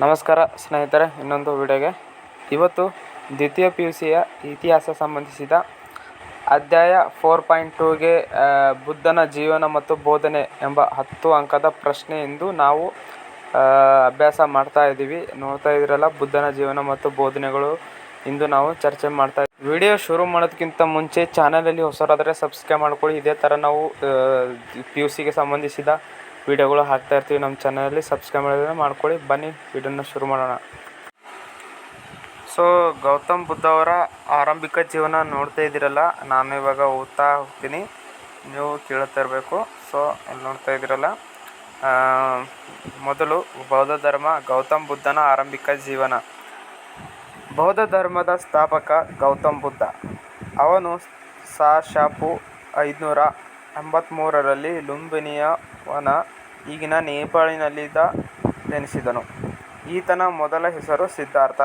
ನಮಸ್ಕಾರ ಸ್ನೇಹಿತರೆ, ಇನ್ನೊಂದು ವಿಡಿಯೋಗೆ. ಇವತ್ತು ದ್ವಿತೀಯ ಪಿ ಯು ಸಿಯ ಇತಿಹಾಸ ಸಂಬಂಧಿಸಿದ ಅಧ್ಯಾಯ ಫೋರ್ ಪಾಯಿಂಟ್ ಟೂಗೆ ಬುದ್ಧನ ಜೀವನ ಮತ್ತು ಬೋಧನೆ ಎಂಬ ಹತ್ತು ಅಂಕದ ಪ್ರಶ್ನೆ ಎಂದು ನಾವು ಅಭ್ಯಾಸ ಮಾಡ್ತಾ ಇದ್ದೀವಿ. ನೋಡ್ತಾ ಇದ್ರಲ್ಲ ಬುದ್ಧನ ಜೀವನ ಮತ್ತು ಬೋಧನೆಗಳು ಇಂದು ನಾವು ಚರ್ಚೆ ಮಾಡ್ತಾ ಇದ್ದೀವಿ. ವಿಡಿಯೋ ಶುರು ಮಾಡೋದಕ್ಕಿಂತ ಮುಂಚೆ ಚಾನಲಲ್ಲಿ ಹೊಸರಾದರೆ ಸಬ್ಸ್ಕ್ರೈಬ್ ಮಾಡ್ಕೊಳ್ಳಿ. ಇದೇ ಥರ ನಾವು ಪಿ ಯು ಸಿಗೆ ಸಂಬಂಧಿಸಿದ ವಿಡಿಯೋಗಳು ಹಾಕ್ತಾ ಇರ್ತೀವಿ ನಮ್ಮ ಚಾನಲಲ್ಲಿ ಸಬ್ಸ್ಕ್ರೈಬ್ ಮಾಡೋದನ್ನು ಮಾಡ್ಕೊಳ್ಳಿ. ಬನ್ನಿ, ವಿಡಿಯೋನ ಶುರು ಮಾಡೋಣ. ಸೊ ಗೌತಮ್ ಬುದ್ಧ ಅವರ ಆರಂಭಿಕ ಜೀವನ ನೋಡ್ತಾ ಇದ್ದೀರಲ್ಲ? ನಾನು ಇವಾಗ ಓದ್ತಾ ಹೋಗ್ತೀನಿ. ನೀವು ಕೇಳ್ತಾ ಇರಬೇಕು. ಸೊ ಇಲ್ಲಿ ನೋಡ್ತಾ ಇದ್ದೀರಲ್ಲ? ಮೊದಲು ಬೌದ್ಧ ಧರ್ಮ, ಗೌತಮ್ ಬುದ್ಧನ ಆರಂಭಿಕ ಜೀವನ. ಬೌದ್ಧ ಧರ್ಮದ ಸ್ಥಾಪಕ ಗೌತಮ್ ಬುದ್ಧ. ಅವನು ಸಾ ಶಾಪು ಐದುನೂರ ಎಂಬತ್ತ್ಮೂರರಲ್ಲಿ ಲುಂಬಿನಿಯವನ ಈಗಿನ ನೇಪಾಳಿನಲ್ಲಿದ್ದ ಜನಿಸಿದನು. ಈತನ ಮೊದಲ ಹೆಸರು ಸಿದ್ಧಾರ್ಥ.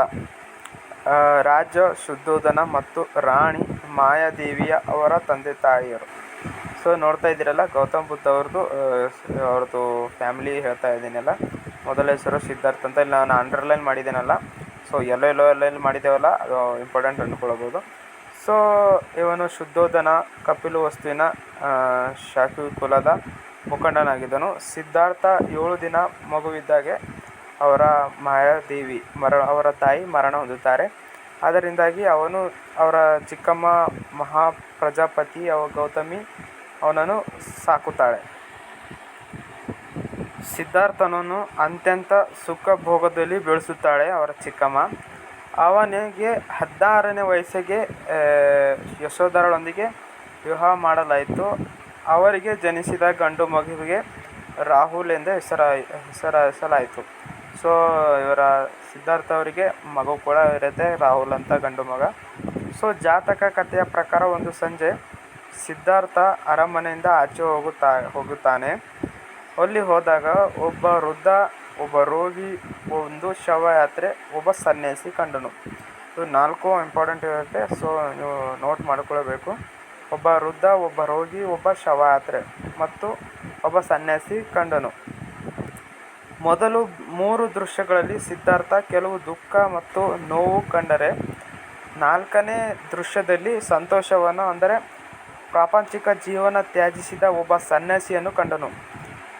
ರಾಜ ಶುದ್ಧೋಧನ ಮತ್ತು ರಾಣಿ ಮಾಯಾದೇವಿಯ ಅವರ ತಂದೆ ತಾಯಿಯರು. ಸೊ ನೋಡ್ತಾ ಇದ್ದೀರಲ್ಲ ಗೌತಮ್ ಬುದ್ಧ ಅವ್ರದ್ದು ಅವ್ರದ್ದು ಫ್ಯಾಮಿಲಿ ಹೇಳ್ತಾ ಇದ್ದೀನಲ್ಲ. ಮೊದಲ ಹೆಸರು ಸಿದ್ಧಾರ್ಥ ಅಂತ ಇಲ್ಲಿ ನಾನು ಅಂಡರ್ಲೈನ್ ಮಾಡಿದ್ದೀನಲ್ಲ. ಸೊ ಎಲ್ಲೋ ಎಲ್ಲೋ ಎಲ್ಲೆಲ್ಲಿ ಮಾಡಿದ್ದೇವಲ್ಲ ಅದು ಇಂಪಾರ್ಟೆಂಟ್ ಅಂದ್ಕೊಳ್ಬೋದು. ಸೊ ಇವನು ಶುದ್ಧೋಧನ ಕಪಿಲು ವಸ್ತುವಿನ ಆ, ಶಾಕ್ಯ ಕುಲದ ಮುಖಂಡನಾಗಿದ್ದನು. ಸಿದ್ಧಾರ್ಥ ಏಳು ದಿನ ಮಗುವಿದ್ದಾಗೆ ಅವರ ಮಾಯಾದೇವಿ ಅವರ ತಾಯಿ ಮರಣ ಹೊಂದುತ್ತಾರೆ. ಅದರಿಂದಾಗಿ ಅವನು ಅವರ ಚಿಕ್ಕಮ್ಮ ಮಹಾಪ್ರಜಾಪತಿ, ಅವ ಗೌತಮಿ ಅವನನ್ನು ಸಾಕುತ್ತಾಳೆ. ಸಿದ್ಧಾರ್ಥನನ್ನು ಅತ್ಯಂತ ಸುಖ ಭೋಗದಲ್ಲಿ ಬೆಳೆಸುತ್ತಾಳೆ ಅವರ ಚಿಕ್ಕಮ್ಮ. ಅವನಿಗೆ ಹದಿನಾರನೇ ವಯಸ್ಸಿಗೆ ಯಶೋಧರಳೊಂದಿಗೆ ವಿವಾಹ ಮಾಡಲಾಯಿತು. ಅವರಿಗೆ ಜನಿಸಿದ ಗಂಡು ಮಗುವಿಗೆ ರಾಹುಲ್ ಎಂದು ಹೆಸರ ಹೆಸರಿಸಲಾಯಿತು. ಸೊ ಇವರ ಸಿದ್ಧಾರ್ಥ ಅವರಿಗೆ ಮಗು ಕೂಡ ಇರುತ್ತೆ, ರಾಹುಲ್ ಅಂತ ಗಂಡು ಮಗ. ಸೊ ಜಾತಕ ಕಥೆಯ ಪ್ರಕಾರ ಒಂದು ಸಂಜೆ ಸಿದ್ಧಾರ್ಥ ಅರಮನೆಯಿಂದ ಆಚೆ ಹೋಗುತ್ತಾ, ಹೋಗುತ್ತಾನೆ. ಅಲ್ಲಿ ಹೋದಾಗ ಒಬ್ಬ ವೃದ್ಧ, ಒಬ್ಬ ರೋಗಿ ಒಂದು ಶವಯಾತ್ರೆ ಒಬ್ಬ ಸನ್ಯಾಸಿ ಕಂಡನು. ಇದು ನಾಲ್ಕು ಇಂಪಾರ್ಟೆಂಟ್ ಇರುತ್ತೆ ಸೊ ನೀವು ನೋಟ್ ಮಾಡ್ಕೊಳ್ಬೇಕು. ಒಬ್ಬ ವೃದ್ಧ, ಒಬ್ಬ ರೋಗಿ, ಒಬ್ಬ ಶವಯಾತ್ರೆ ಮತ್ತು ಒಬ್ಬ ಸನ್ಯಾಸಿ ಕಂಡನು. ಮೊದಲು ಮೂರು ದೃಶ್ಯಗಳಲ್ಲಿ ಸಿದ್ಧಾರ್ಥ, ಕೆಲವು ದುಃಖ ಮತ್ತು ನೋವು ಕಂಡರೆ ನಾಲ್ಕನೇ ದೃಶ್ಯದಲ್ಲಿ ಸಂತೋಷವನ್ನು, ಅಂದರೆ ಪ್ರಾಪಂಚಿಕ ಜೀವನ ತ್ಯಜಿಸಿದ ಒಬ್ಬ ಸನ್ಯಾಸಿಯನ್ನು ಕಂಡನು.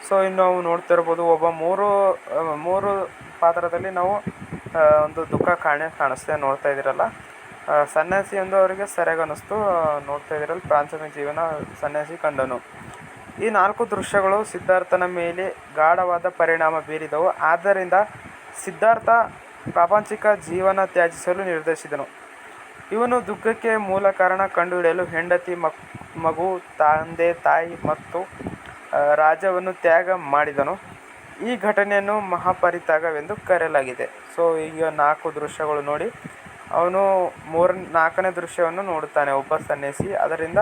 ಸೊ, ಇನ್ನು ನಾವು ನೋಡ್ತಾ ಇರ್ಬೋದು ಒಬ್ಬ ಮೂರು ಮೂರು ಪಾತ್ರದಲ್ಲಿ ನಾವು ಒಂದು ದುಃಖ ಕಾಣೆ ಕಾಣಿಸ್ತೇವೆ ನೋಡ್ತಾ ಇದ್ದೀರಲ್ಲ. ಸನ್ಯಾಸಿ ಎಂದು ಅವರಿಗೆ ಸರಿಯಾಗಿ ಅನ್ನಿಸ್ತು ನೋಡ್ತಾ ಇದ್ರಲ್ಲಿ ಪ್ರಾಂಚಮಿ ಜೀವನ ಸನ್ಯಾಸಿ ಕಂಡನು. ಈ ನಾಲ್ಕು ದೃಶ್ಯಗಳು ಸಿದ್ಧಾರ್ಥನ ಮೇಲೆ ಗಾಢವಾದ ಪರಿಣಾಮ ಬೀರಿದವು. ಆದ್ದರಿಂದ ಸಿದ್ಧಾರ್ಥ ಪ್ರಾಪಂಚಿಕ ಜೀವನ ತ್ಯಜಿಸಲು ನಿರ್ಧರಿಸಿದನು. ಇವನು ದುಃಖಕ್ಕೆ ಮೂಲ ಕಾರಣ ಕಂಡುಹಿಡಿಯಲು ಹೆಂಡತಿ, ಮಕ್, ಮಗು, ತಂದೆ, ತಾಯಿ ಮತ್ತು ರಾಜವನ್ನು ತ್ಯಾಗ ಮಾಡಿದನು. ಈ ಘಟನೆಯನ್ನು ಮಹಾಪರಿತ್ಯಾಗವೆಂದು ಕರೆಯಲಾಗಿದೆ. ಸೊ ಈಗ ನಾಲ್ಕು ದೃಶ್ಯಗಳು ನೋಡಿ. ಅವನು ಮೂರ ನಾಲ್ಕನೇ ದೃಶ್ಯವನ್ನು ನೋಡುತ್ತಾನೆ, ಒಬ್ಬ ಸನ್ಯಾಸಿ. ಅದರಿಂದ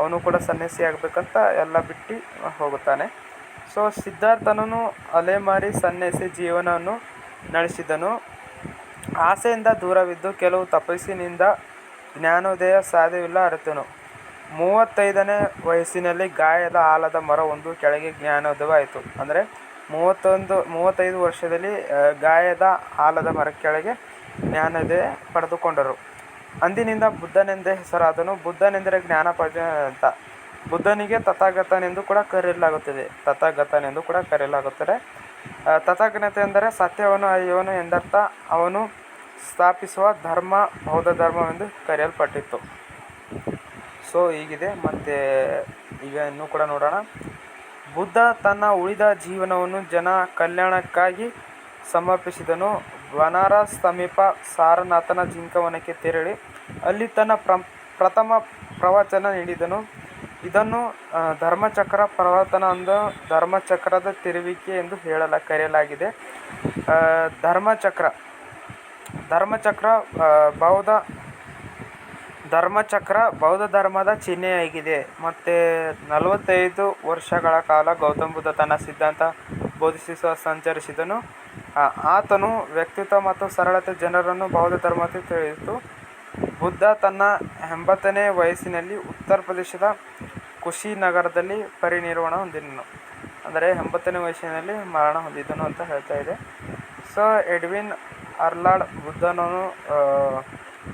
ಅವನು ಕೂಡ ಸನ್ಯಾಸಿ ಆಗಬೇಕಂತ ಎಲ್ಲ ಬಿಟ್ಟು ಹೋಗುತ್ತಾನೆ. ಸೊ ಸಿದ್ಧಾರ್ಥನನು ಅಲೆಮಾರಿ ಸನ್ಯಾಸಿ ಜೀವನವನ್ನು ನಡೆಸಿದನು. ಆಸೆಯಿಂದ ದೂರವಿದ್ದು ಕೆಲವು ತಪಸ್ಸಿನಿಂದ ಜ್ಞಾನೋದಯ ಸಾಧ್ಯವಿಲ್ಲ ಅರಿತನು. ಮೂವತ್ತೈದನೇ ವಯಸ್ಸಿನಲ್ಲಿ ಗಾಯದ ಆಲದ ಮರ ಒಂದು ಕೆಳಗೆ ಜ್ಞಾನೋದಯವಾಯಿತು. ಅಂದರೆ ಮೂವತ್ತೊಂದು, ಮೂವತ್ತೈದು ವರ್ಷದಲ್ಲಿ ಗಾಯದ ಆಲದ ಮರ ಕೆಳಗೆ ಜ್ಞಾನೋದಯ ಪಡೆದುಕೊಂಡರು. ಅಂದಿನಿಂದ ಬುದ್ಧನೆಂದೇ ಹೆಸರಾದನು. ಬುದ್ಧನೆಂದರೆ ಜ್ಞಾನ ಅಂತ. ಬುದ್ಧನಿಗೆ ತಥಾಗತನೆಂದು ಕೂಡ ಕರೆಯಲಾಗುತ್ತದೆ. ತಥಾಗತನೆಂದು ಕೂಡ ಕರೆಯಲಾಗುತ್ತದೆ. ತಥಾಗನತೆ ಎಂದರೆ ಸತ್ಯವನ್ನು ಅರಿಯುವನು ಎಂದರ್ಥ. ಅವನು ಸ್ಥಾಪಿಸುವ ಧರ್ಮ, ಬೌದ್ಧ ಧರ್ಮವೆಂದು ಕರೆಯಲ್ಪಟ್ಟಿತ್ತು. ಸೊ, ಹೀಗಿದೆ. ಮತ್ತು ಈಗ ಇನ್ನೂ ಕೂಡ ನೋಡೋಣ. ಬುದ್ಧ ತನ್ನ ಉಳಿದ ಜೀವನವನ್ನು ಜನ ಕಲ್ಯಾಣಕ್ಕಾಗಿ ಸಮರ್ಪಿಸಿದನು. ಬನಾರಸ್ ಸಮೀಪ ಸಾರನಾಥನ ಜಿಂಕವನಕ್ಕೆ ತೆರಳಿ ಅಲ್ಲಿ ತನ್ನ ಪ್ರ, ಪ್ರಥಮ ಪ್ರವಚನ ನೀಡಿದನು. ಇದನ್ನು ಧರ್ಮಚಕ್ರ ಪ್ರವರ್ತನ ಅಂದು ಧರ್ಮಚಕ್ರದ ತಿರುವಿಕೆ ಎಂದು ಹೇಳಲ, ಕರೆಯಲಾಗಿದೆ. ಧರ್ಮಚಕ್ರ ಧರ್ಮಚಕ್ರ ಬೌದ್ಧ ಧರ್ಮಚಕ್ರ ಬೌದ್ಧ ಧರ್ಮದ ಚಿಹ್ನೆಯಾಗಿದೆ. ಮತ್ತು ನಲವತ್ತೈದು ವರ್ಷಗಳ ಕಾಲ ಗೌತಮ ಬುದ್ಧ ತನ್ನ ಸಿದ್ಧಾಂತ ಬೋಧಿಸುವ, ಸಂಚರಿಸಿದನು. ಆತನು ವ್ಯಕ್ತಿತ್ವ ಮತ್ತು ಸರಳತೆ ಜನರನ್ನು ಬೌದ್ಧ ಧರ್ಮಕ್ಕೆ ತಿಳಿಯಿತು. ಬುದ್ಧ ತನ್ನ ಎಂಬತ್ತನೇ ವಯಸ್ಸಿನಲ್ಲಿ ಉತ್ತರ ಪ್ರದೇಶದ ಕುಶಿನಗರದಲ್ಲಿ ಪರಿನಿರ್ವಾಣ ಹೊಂದಿದನು. ಅಂದರೆ ಎಂಬತ್ತನೇ ವಯಸ್ಸಿನಲ್ಲಿ ಮರಣ ಹೊಂದಿದನು ಅಂತ ಹೇಳ್ತಾ ಇದೆ. ಸೊ, ಎಡ್ವಿನ್ ಅರ್ಲಾಡ್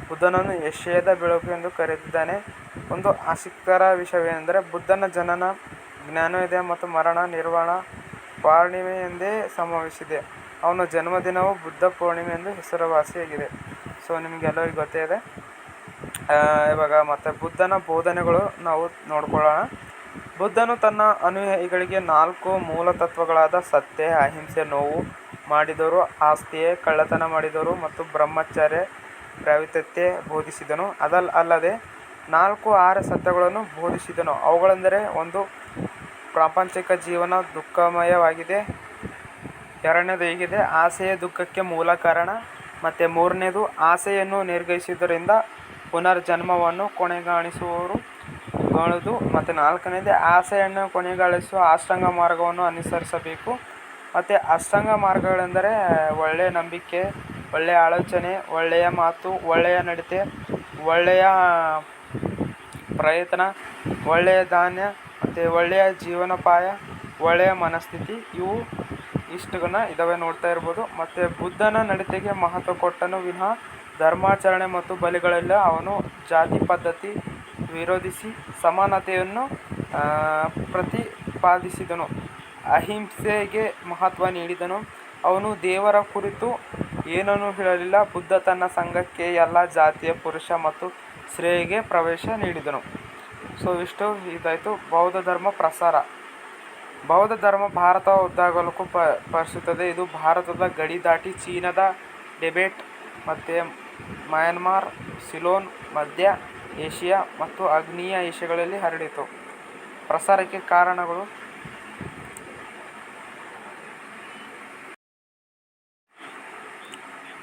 ಬುದ್ಧನನ್ನು ಏಷ್ಯಾದ ಬೆಳಕು ಎಂದು ಕರೆದಿದ್ದಾನೆ. ಒಂದು ಆಸಕ್ತರ ವಿಷಯವೆಂದರೆ ಬುದ್ಧನ ಜನನ ಜ್ಞಾನೋದಯ ಮತ್ತು ಮರಣ ನಿರ್ವಾಣ ಪಾರ್ಣಿಮೆ ಎಂದೇ ಸಂಭವಿಸಿದೆ ಅವನ ಜನ್ಮದಿನವು ಬುದ್ಧ ಪೂರ್ಣಿಮೆ ಎಂದು ಹೆಸರುವಾಸಿಯಾಗಿದೆ. ಸೊ, ನಿಮಗೆಲ್ಲರಿಗೂ ಗೊತ್ತೇ ಇದೆ. ಇವಾಗ ಮತ್ತು ಬುದ್ಧನ ಬೋಧನೆಗಳು ನಾವು ನೋಡ್ಕೊಳ್ಳೋಣ. ಬುದ್ಧನು ತನ್ನ ಅನುಯಾಯಿಗಳಿಗೆ ನಾಲ್ಕು ಮೂಲ ತತ್ವಗಳಾದ ಸತ್ಯ, ಅಹಿಂಸೆ, ನೋವು ಮಾಡಿದವರು, ಆಸ್ತಿಯೇ ಕಳ್ಳತನ ಮಾಡಿದವರು ಮತ್ತು ಬ್ರಹ್ಮಚರ್ಯ ಪ್ರಾವಿತ್ಯತೆ ಬೋಧಿಸಿದನು. ಅದಲ್, ಅಲ್ಲದೆ ನಾಲ್ಕು ಆರು ಸತ್ಯಗಳನ್ನು ಬೋಧಿಸಿದನು. ಅವುಗಳೆಂದರೆ ಒಂದು ಪ್ರಾಪಂಚಿಕ ಜೀವನ ದುಃಖಮಯವಾಗಿದೆ ಎರಡನೇದು ಹೇಗಿದೆ, ಆಸೆಯ ದುಃಖಕ್ಕೆ ಮೂಲ ಕಾರಣ. ಮತ್ತು ಮೂರನೇದು, ಆಸೆಯನ್ನು ನಿರ್ಗಹಿಸುವುದರಿಂದ ಪುನರ್ಜನ್ಮವನ್ನು ಕೊನೆಗಾಣಿಸುವವರು ಗಳದು. ಮತ್ತು ನಾಲ್ಕನೇದು, ಆಸೆಯನ್ನು ಕೊನೆಗಾಣಿಸುವ ಅಷ್ಟಾಂಗ ಮಾರ್ಗವನ್ನು ಅನುಸರಿಸಬೇಕು. ಮತ್ತು ಅಷ್ಟಾಂಗ ಮಾರ್ಗಗಳೆಂದರೆ ಒಳ್ಳೆಯ ನಂಬಿಕೆ ಒಳ್ಳೆಯ ಆಲೋಚನೆ, ಒಳ್ಳೆಯ ಮಾತು, ಒಳ್ಳೆಯ ನಡತೆ, ಒಳ್ಳೆಯ ಪ್ರಯತ್ನ, ಒಳ್ಳೆಯ ಧಾನ್ಯ ಮತ್ತು ಒಳ್ಳೆಯ ಜೀವನೋಪಾಯ, ಒಳ್ಳೆಯ ಮನಸ್ಥಿತಿ, ಇವು ಇಷ್ಟುಗನ್ನ ಇದಾವೆ ನೋಡ್ತಾ ಇರ್ಬೋದು. ಮತ್ತು ಬುದ್ಧನ ನಡತೆಗೆ ಮಹತ್ವ ಕೊಟ್ಟನು ವಿನಃ ಧರ್ಮಾಚರಣೆ ಮತ್ತು ಬಲಿಗಳೆಲ್ಲ ಅವನು ಜಾತಿ ಪದ್ಧತಿ ವಿರೋಧಿಸಿ ಸಮಾನತೆಯನ್ನು ಪ್ರತಿಪಾದಿಸಿದನು. ಅಹಿಂಸೆಗೆ ಮಹತ್ವ ನೀಡಿದನು. ಅವನು ದೇವರ ಕುರಿತು ಏನನ್ನೂ ಹೇಳಲಿಲ್ಲ. ಬುದ್ಧ ತನ್ನ ಸಂಘಕ್ಕೆ ಎಲ್ಲ ಜಾತಿಯ ಪುರುಷ ಮತ್ತು ಸ್ತ್ರೀಗೆ ಪ್ರವೇಶ ನೀಡಿದನು. ಸೊ, ಇಷ್ಟು ಇದಾಯಿತು. ಬೌದ್ಧ ಧರ್ಮ ಪ್ರಸಾರ. ಬೌದ್ಧ ಧರ್ಮ ಭಾರತ ಉದ್ದಾಗಲಕ್ಕೂ ಪ ಪರಿಸುತ್ತದೆ ಇದು ಭಾರತದ ಗಡಿ ದಾಟಿ ಚೀನಾದ ಟಿಬೆಟ್, ಮತ್ತು ಮಯನ್ಮಾರ್, ಸಿಲೋನ್, ಮಧ್ಯ ಏಷ್ಯಾ ಮತ್ತು ಆಗ್ನೇಯ ಏಷ್ಯಾಗಳಲ್ಲಿ ಹರಡಿತು. ಪ್ರಸಾರಕ್ಕೆ ಕಾರಣಗಳು?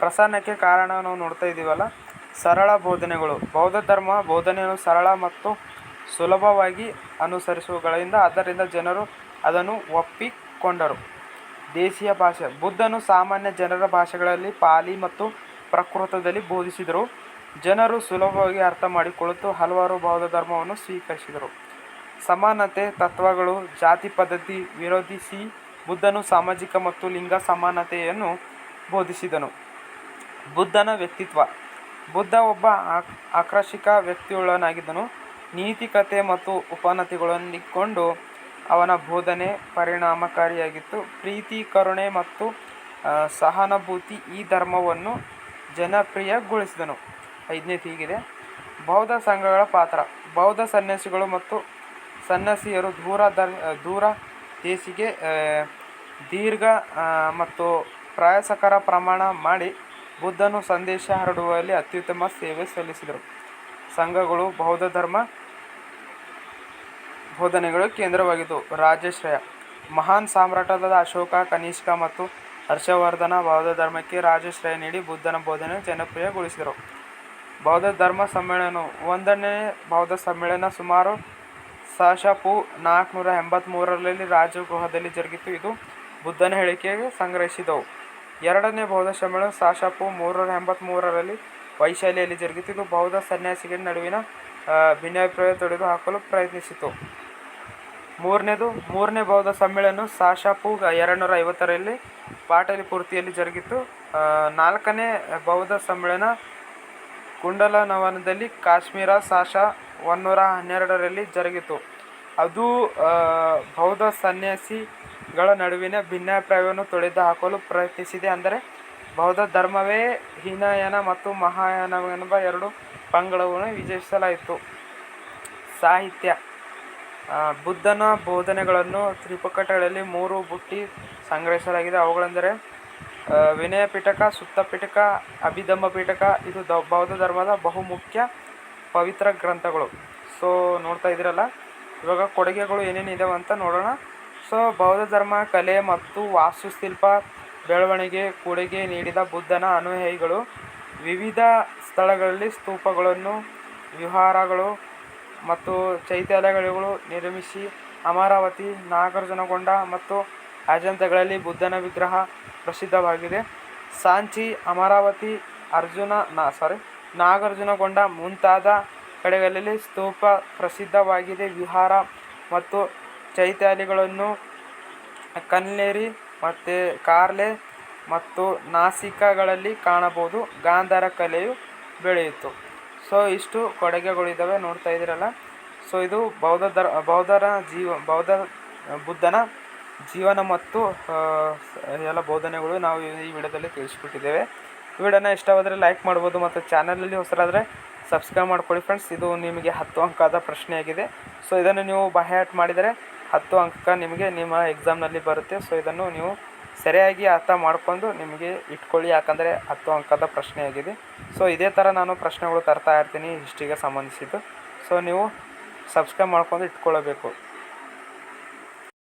ಪ್ರಸಾರಕ್ಕೆ ಕಾರಣ ನಾವು ನೋಡ್ತಾ ಇದ್ದೀವಲ್ಲ ಸರಳ ಬೋಧನೆಗಳು. ಬೌದ್ಧ ಧರ್ಮ ಬೋಧನೆಯನ್ನು ಸರಳ ಮತ್ತು ಸುಲಭವಾಗಿ ಅನುಸರಿಸುವುದರಿಂದ ಅದರಿಂದ ಜನರು ಅದನ್ನು ಒಪ್ಪಿಕೊಂಡರು. ದೇಶೀಯ ಭಾಷೆ. ಬುದ್ಧನು ಸಾಮಾನ್ಯ ಜನರ ಭಾಷೆಗಳಲ್ಲಿ ಪಾಲಿ ಮತ್ತು ಪ್ರಕೃತದಲ್ಲಿ ಬೋಧಿಸಿದರು. ಜನರು ಸುಲಭವಾಗಿ ಅರ್ಥ ಮಾಡಿಕೊಳ್ಳುತ್ತು ಹಲವಾರು ಬೌದ್ಧ ಧರ್ಮವನ್ನು ಸ್ವೀಕರಿಸಿದರು. ಸಮಾನತೆ ತತ್ವಗಳು, ಜಾತಿ ಪದ್ಧತಿ ವಿರೋಧಿಸಿ ಬುದ್ಧನು ಸಾಮಾಜಿಕ ಮತ್ತು ಲಿಂಗ ಸಮಾನತೆಯನ್ನು ಬೋಧಿಸಿದನು. ಬುದ್ಧನ ವ್ಯಕ್ತಿತ್ವ. ಬುದ್ಧ ಒಬ್ಬ ಆಕ್- ಆಕರ್ಷಕ ವ್ಯಕ್ತಿಯುಳ್ಳನಾಗಿದ್ದನು ನೀತಿಕತೆ ಮತ್ತು ಉಪನತಿಗಳನ್ನಿಕೊಂಡು ಅವನ ಬೋಧನೆ ಪರಿಣಾಮಕಾರಿಯಾಗಿತ್ತು. ಪ್ರೀತಿ, ಕರುಣೆ ಮತ್ತು ಸಹಾನುಭೂತಿ ಈ ಧರ್ಮವನ್ನು ಜನಪ್ರಿಯಗೊಳಿಸಿದನು. ಐದನೇ ಹೀಗಿದೆ. ಬೌದ್ಧ ಸಂಘಗಳ ಪಾತ್ರ. ಬೌದ್ಧ ಸನ್ಯಾಸಿಗಳು ಮತ್ತು ಸನ್ಯಾಸಿಯರು ದೂರ ದರ್ ದೂರ ದೇಶಿಗೆ ದೀರ್ಘ ಮತ್ತು ಪ್ರಯಾಸಕರ ಪ್ರಮಾಣ ಮಾಡಿ ಬುದ್ಧನು ಸಂದೇಶ ಹರಡುವಲ್ಲಿ ಅತ್ಯುತ್ತಮ ಸೇವೆ ಸಲ್ಲಿಸಿದರು. ಸಂಘಗಳು ಬೌದ್ಧ ಧರ್ಮ ಬೋಧನೆಗಳು ಕೇಂದ್ರವಾಗಿದ್ದವು ರಾಜಶ್ರಯ, ಮಹಾನ್ ಸಾಮ್ರಾಟರಾದ ಅಶೋಕ, ಕನಿಷ್ಕ ಮತ್ತು ಹರ್ಷವರ್ಧನ ಬೌದ್ಧ ಧರ್ಮಕ್ಕೆ ರಾಜಶ್ರಯ ನೀಡಿ ಬುದ್ಧನ ಬೋಧನೆ ಜನಪ್ರಿಯಗೊಳಿಸಿದರು. ಬೌದ್ಧ ಧರ್ಮ ಸಮ್ಮೇಳನವು ಒಂದನೇ ಬೌದ್ಧ ಸಮ್ಮೇಳನ ಸುಮಾರು ಸಶ ಪು ನಾಲ್ಕುನೂರ ಎಂಬತ್ತ್ಮೂರರಲ್ಲಿ ರಾಜಗೃಹದಲ್ಲಿ ಜರುಗಿತು. ಇದು ಬುದ್ಧನ ಹೇಳಿಕೆಗೆ ಸಂಗ್ರಹಿಸಿದವು. ಎರಡನೇ ಬೌದ್ಧ ಸಮ್ಮೇಳನ ಸಶಪು ಮೂರರ ಎಂಬತ್ತ್ಮೂರರಲ್ಲಿ ವೈಶಾಲಿಯಲ್ಲಿ ಜರುಗಿತು. ಇದು ಬೌದ್ಧ ಸನ್ಯಾಸಿಗಳ ನಡುವಿನ ಭಿನ್ನಾಭಿಪ್ರಾಯ ತೊಡೆದು ಹಾಕಲು ಪ್ರಯತ್ನಿಸಿತು. ಮೂರನೇದು, ಮೂರನೇ ಬೌದ್ಧ ಸಮ್ಮೇಳನ ಸಾಶಾಪು ಎರಡುನೂರ ಐವತ್ತರಲ್ಲಿ ಪಾಟಲಿಪುರ್ತಿಯಲ್ಲಿ ಜರುಗಿತು. ನಾಲ್ಕನೇ ಬೌದ್ಧ ಸಮ್ಮೇಳನ ಕುಂಡಲನವನದಲ್ಲಿ ಕಾಶ್ಮೀರ ಸಾಶಾ ಒನ್ನೂರ ಹನ್ನೆರಡರಲ್ಲಿ ಜರುಗಿತು. ಅದು ಬೌದ್ಧ ಸನ್ಯಾಸಿಗಳ ನಡುವಿನ ಭಿನ್ನಾಭಿಪ್ರಾಯವನ್ನು ತೊಡೆದು ಹಾಕಲು ಪ್ರಯತ್ನಿಸಿದೆ. ಅಂದರೆ ಬೌದ್ಧ ಧರ್ಮವೇ ಹೀನಯಾನ ಮತ್ತು ಮಹಾಯಾನವೆಂಬ ಎರಡು ಪಂಗಡವನ್ನು ವಿಜಯಿಸಲಾಯಿತು. ಸಾಹಿತ್ಯ ಬುದ್ಧನ ಬೋಧನೆಗಳನ್ನು ತ್ರಿಪುಕಟಗಳಲ್ಲಿ ಮೂರು ಬುಟ್ಟಿ ಸಂಗ್ರಹಿಸಲಾಗಿದೆ. ಅವುಗಳೆಂದರೆ ವಿನಯ ಪಿಟಕ ಸುತ್ತ ಪಿಟಕ ಅಭಿಧಮ್ಮ ಪಿಟಕ ಇದು ದ, ಬೌದ್ಧ ಧರ್ಮದ ಬಹುಮುಖ್ಯ ಪವಿತ್ರ ಗ್ರಂಥಗಳು. ಸೊ, ನೋಡ್ತಾ ಇದ್ದೀರಲ್ಲ, ಇವಾಗ ಕೊಡುಗೆಗಳು ಏನೇನು ಇದಾವೆ ಅಂತ ನೋಡೋಣ. ಸೊ, ಬೌದ್ಧ ಧರ್ಮ, ಕಲೆ ಮತ್ತು ವಾಸ್ತುಶಿಲ್ಪ, ಬೆಳವಣಿಗೆ, ಕೊಡುಗೆ ನೀಡಿದ ಬುದ್ಧನ ಅನುಯಾಯಿಗಳು ವಿವಿಧ ಸ್ಥಳಗಳಲ್ಲಿ ಸ್ತೂಪಗಳನ್ನು, ವಿಹಾರಗಳು ಮತ್ತು ಚೈತ್ಯಾಲಯಗಳು ನಿರ್ಮಿಸಿ ಅಮರಾವತಿ, ನಾಗಾರ್ಜುನಗೊಂಡ ಮತ್ತು ಅಜಂತಗಳಲ್ಲಿ ಬುದ್ಧನ ವಿಗ್ರಹ ಪ್ರಸಿದ್ಧವಾಗಿದೆ. ಸಾಂಚಿ, ಅಮರಾವತಿ, ಅರ್ಜುನ, ನಾ ಸಾರಿ ನಾಗಾರ್ಜುನಗೊಂಡ ಮುಂತಾದ ಕಡೆಗಳಲ್ಲಿ ಸ್ತೂಪ ಪ್ರಸಿದ್ಧವಾಗಿದೆ. ವಿಹಾರ ಮತ್ತು ಚೈತ್ಯಾಲಯಗಳನ್ನು ಕನ್ನೇರಿ ಮತ್ತು ಕಾರ್ಲೆ ಮತ್ತು ನಾಸಿಕಗಳಲ್ಲಿ ಕಾಣಬಹುದು ಗಾಂಧಾರ ಕಲೆಯು ಬೆಳೆಯಿತು. ಸೊ, ಇಷ್ಟು ಕೊಡುಗೆಗಳಿದ್ದಾವೆ ನೋಡ್ತಾ ಇದ್ದೀರಲ್ಲ. ಸೊ, ಇದು ಬೌದ್ಧ ಧರ್ ಬೌದ್ಧರ ಜೀವ, ಬೌದ್ಧ ಬುದ್ಧನ ಜೀವನ ಮತ್ತು ಎಲ್ಲ ಬೋಧನೆಗಳು ನಾವು ಈ ವಿಡಿಯೋದಲ್ಲಿ ತಿಳಿಸ್ಕೊಟ್ಟಿದ್ದೇವೆ. ವಿಡಿಯೋನ ಇಷ್ಟವಾದರೆ ಲೈಕ್ ಮಾಡ್ಬೋದು ಮತ್ತು ಚಾನಲಲ್ಲಿ ಹೊಸರಾದರೆ ಸಬ್ಸ್ಕ್ರೈಬ್ ಮಾಡ್ಕೊಳ್ಳಿ ಫ್ರೆಂಡ್ಸ್. ಇದು ನಿಮಗೆ ಹತ್ತು ಅಂಕದ ಪ್ರಶ್ನೆಯಾಗಿದೆ. ಸೊ, ಇದನ್ನು ನೀವು ಬಹ್ಯಾಟ್ ಮಾಡಿದರೆ ಹತ್ತು ಅಂಕ ನಿಮಗೆ ನಿಮ್ಮ ಎಕ್ಸಾಮ್ನಲ್ಲಿ ಬರುತ್ತೆ. ಸೊ, ಇದನ್ನು ನೀವು ಸರಿಯಾಗಿ ಅರ್ಥ ಮಾಡಿಕೊಂಡು ನಿಮಗೆ ಇಟ್ಕೊಳ್ಳಿ, ಯಾಕಂದರೆ ಹತ್ತು ಅಂಕದ ಪ್ರಶ್ನೆಯಾಗಿದೆ ಸೊ ಇದೇ ಥರ ನಾನು ಪ್ರಶ್ನೆಗಳು ತರ್ತಾ ಇರ್ತೀನಿ ಹಿಸ್ಟ್ರಿಗೆ ಸಂಬಂಧಿಸಿದ್ದು. ಸೊ ನೀವು ಸಬ್ಸ್ಕ್ರೈಬ್ ಮಾಡ್ಕೊಂಡು ಇಟ್ಕೊಳ್ಳಬೇಕು